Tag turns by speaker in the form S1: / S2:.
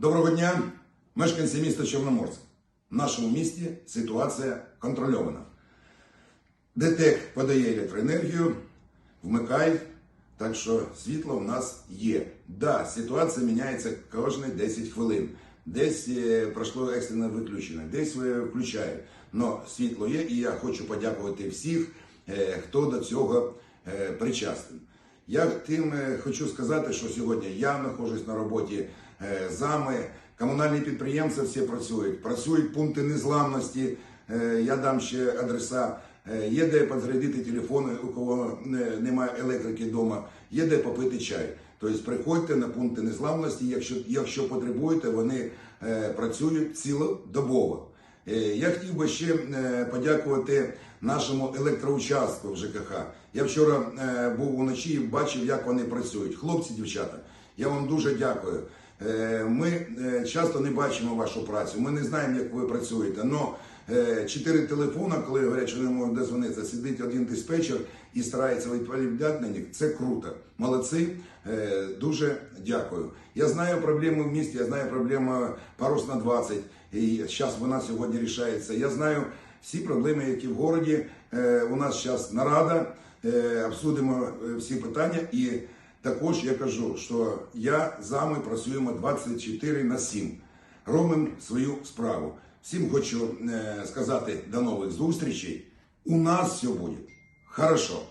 S1: Доброго дня, мешканці міста Чорноморськ. В нашому місті ситуація контрольована. ДТЕК подає електроенергію, вмикають, так що світло в нас є. Да, ситуація міняється кожні 10 хвилин. Десь е, пройшло екстрене виключення, десь е, включають. Но світло є, і я хочу подякувати всіх, е, хто до цього причастен. Я тим е, хочу сказати, що сьогодні я знаходжусь на роботі е, зами, комунальні підприємці всі працюють, працюють пункти незламності. Е, Я дам ще адреса. Є де підзарядити телефони, у кого немає електрики вдома, є де попити чай. Тобто приходьте на пункти незламності, якщо, якщо потребуєте, вони працюють цілодобово. Е, Я хотів би ще е, подякувати нашому електроучастку в ЖКХ. Я вчора е, був уночі і бачив, як вони працюють. Хлопці, дівчата, я вам дуже дякую. Ми часто не бачимо вашу працю, ми не знаємо, як ви працюєте. Но чотири телефона, коли говорять, що не можуть дозвонитися, сидить один диспетчер і старається відповідати на них. Це круто. Молодці, Е, дуже дякую. Я знаю проблеми в місті, я знаю проблему парус на 20, і зараз вона сьогодні рішається. Я знаю всі проблеми, які в городі. Е, У нас зараз нарада, е, обсудимо е, всі питання. І також я кажу, що я з вами працюємо 24 на 7. Робимо свою справу. Всім хочу е, сказати до нових зустрічей. У нас все буде хорошо.